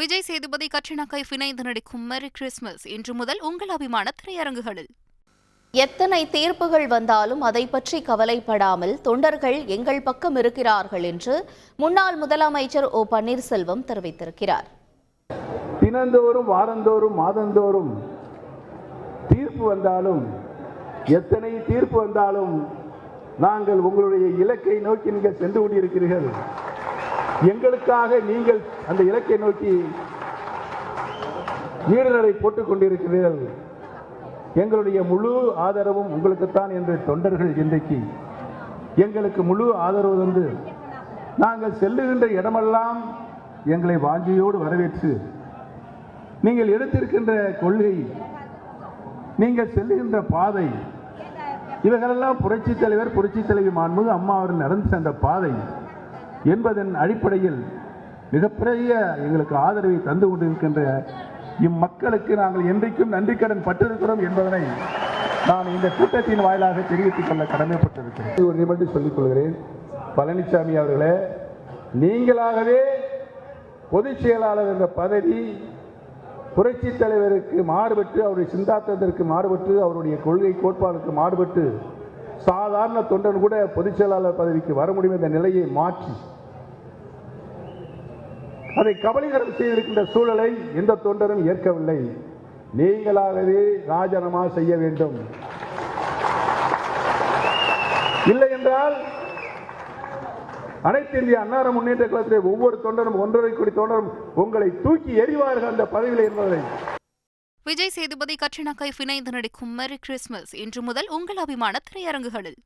Vijay Sethupathi Katrina Kaif இணைந்து நடிக்கும் மெரி கிறிஸ்மஸ் இன்று முதல் உங்கள் அபிமான திரையரங்குகளில். எத்தனை தீர்ப்புகள் வந்தாலும் அதை பற்றி கவலைப்படாமல் தொண்டர்கள் எங்கள் பக்கம் இருக்கிறார்கள் என்று முன்னாள் முதலமைச்சர் ஓ பன்னீர்செல்வம் தெரிவித்திருக்கிறார். தினந்தோறும் வாரந்தோறும் மாதந்தோறும் தீர்ப்பு வந்தாலும் எத்தனை தீர்ப்பு வந்தாலும் நாங்கள் உங்களுடைய இலக்கை நோக்கி நீங்கள் சென்று கொண்டிருக்கிறீர்கள். எங்களுக்காக நீங்கள் அந்த இலக்கை நோக்கி ஈடுநடை போட்டுக் கொண்டிருக்கிறீர்கள். எங்களுடைய முழு ஆதரவும் உங்களுக்குத்தான் என்று தொண்டர்கள் இன்றைக்கு எங்களுக்கு முழு ஆதரவு தந்து நாங்கள் செல்லுகின்ற இடமெல்லாம் எங்களை வாஞ்சியோடு வரவேற்று நீங்கள் எடுத்திருக்கின்ற கொள்கை நீங்கள் செல்லுகின்ற பாதை இவைகளெல்லாம் புரட்சி தலைவர் புரட்சி தலைவி மாண்புமிகு அம்மா அவர் நடந்து சென்ற பாதை. என்பதன் அடிப்படையில் மிகப்பெரிய எங்களுக்கு ஆதரவை தந்து கொண்டிருக்கின்ற இம்மக்களுக்கு நாங்கள் என்றைக்கும் நன்றி கடன் பட்டிருக்கிறோம் என்பதனை நான் இந்த கூட்டத்தின் வாயிலாக தெரிவித்துக் கொள்ள கடமைப்பட்டிருக்கிறேன். ஒரு நிமிடம் சொல்லிக் கொள்கிறேன். பழனிசாமி அவர்களே நீங்களாகவே பொதுச் செயலாளர் என்ற பதவி புரட்சித் தலைவருக்கு மாறுபட்டு அவருடைய சிந்தாத்தத்திற்கு மாறுபட்டு அவருடைய கொள்கை கோட்பாடுக்கு மாறுபட்டு சாதாரண தொண்டன் கூட பொதுச் செயலாளர் பதவிக்கு வர முடியும் என்ற நிலையை மாற்றி. அதை கபலீகரம் செய்திருக்கின்ற சூழலை எந்த தொண்டரும் ஏற்கவில்லை. நீங்களாகவே ராஜினாமா செய்ய வேண்டும். இல்லை என்றால் அனைத்து இந்திய அன்னார முன்னேற்ற கழகத்திலே ஒவ்வொரு தொண்டரும் ஒன்றரை கோடி தொண்டரும் உங்களை தூக்கி எறிவார்கள் அந்த பதவியில் என்பதை விஜய் சேதுபதி கட்ரினா கைஃப் இணைந்து நடிக்கும் மெரி கிறிஸ்மஸ் இன்று முதல் உங்கள் அபிமான திரையரங்குகளில்.